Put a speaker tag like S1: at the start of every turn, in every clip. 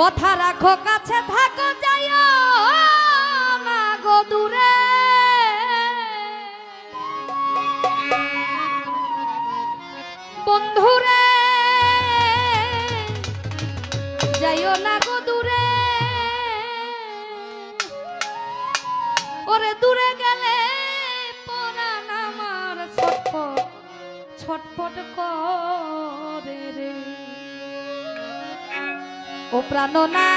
S1: কথা রাখো, কাছে থাকো, যাইও না গো দূরে। বন্ধুরে, যাইও না গো দূরে। ওরে দূরে গেলে পরাণ আমার ছটফট ছটফট করে রে। ও প্রাণনা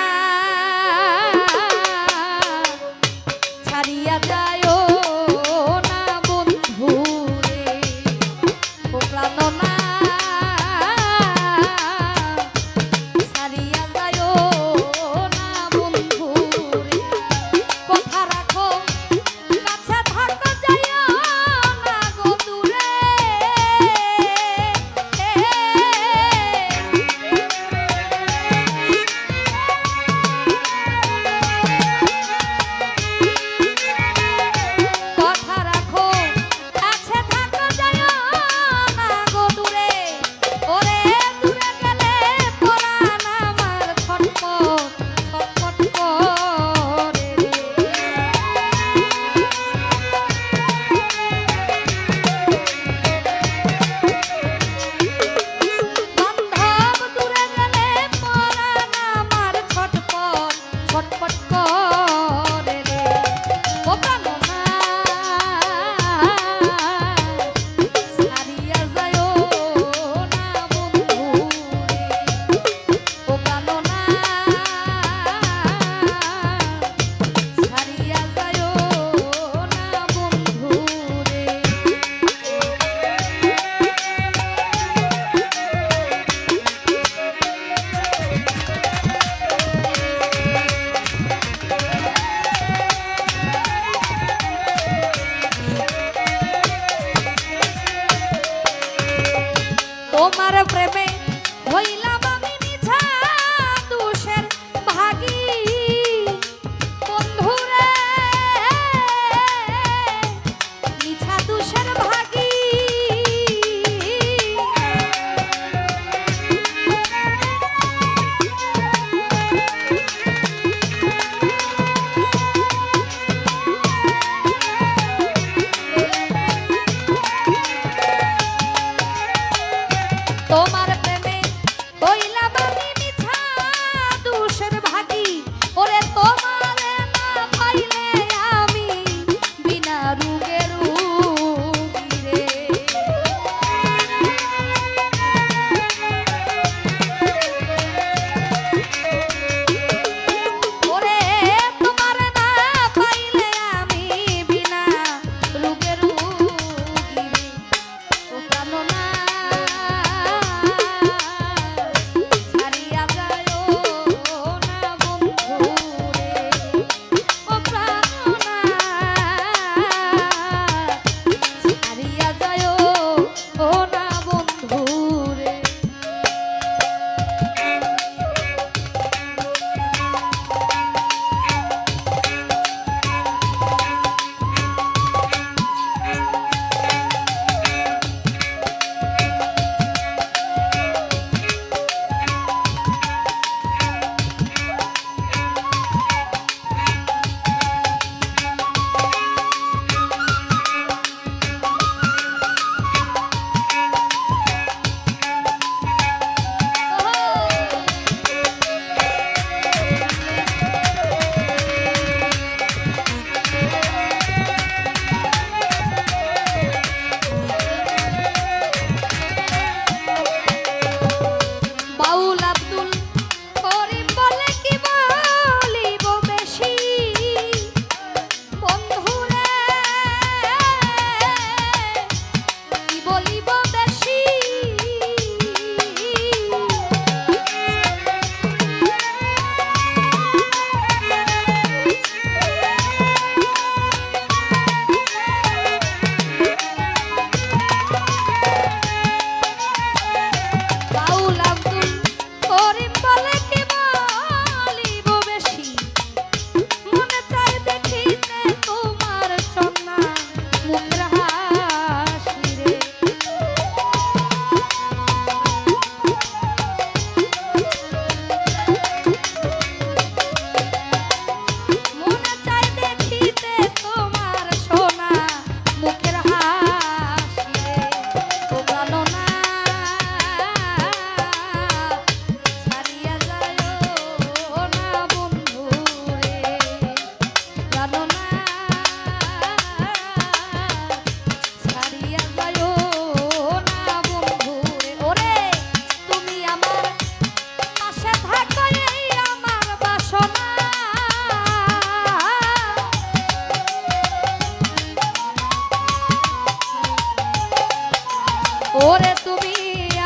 S1: ওরে তুমি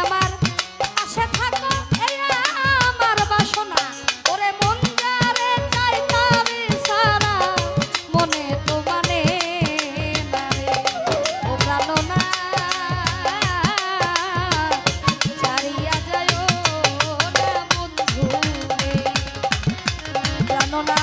S1: আমার পাশে থাকো আমার বাসনা। ওরে মন যারে চাইতাবে সারা, মনে তো মানে না রে ও প্রাণনা ছাড়িয়া যায় না বন্ধু রে। প্রাণনা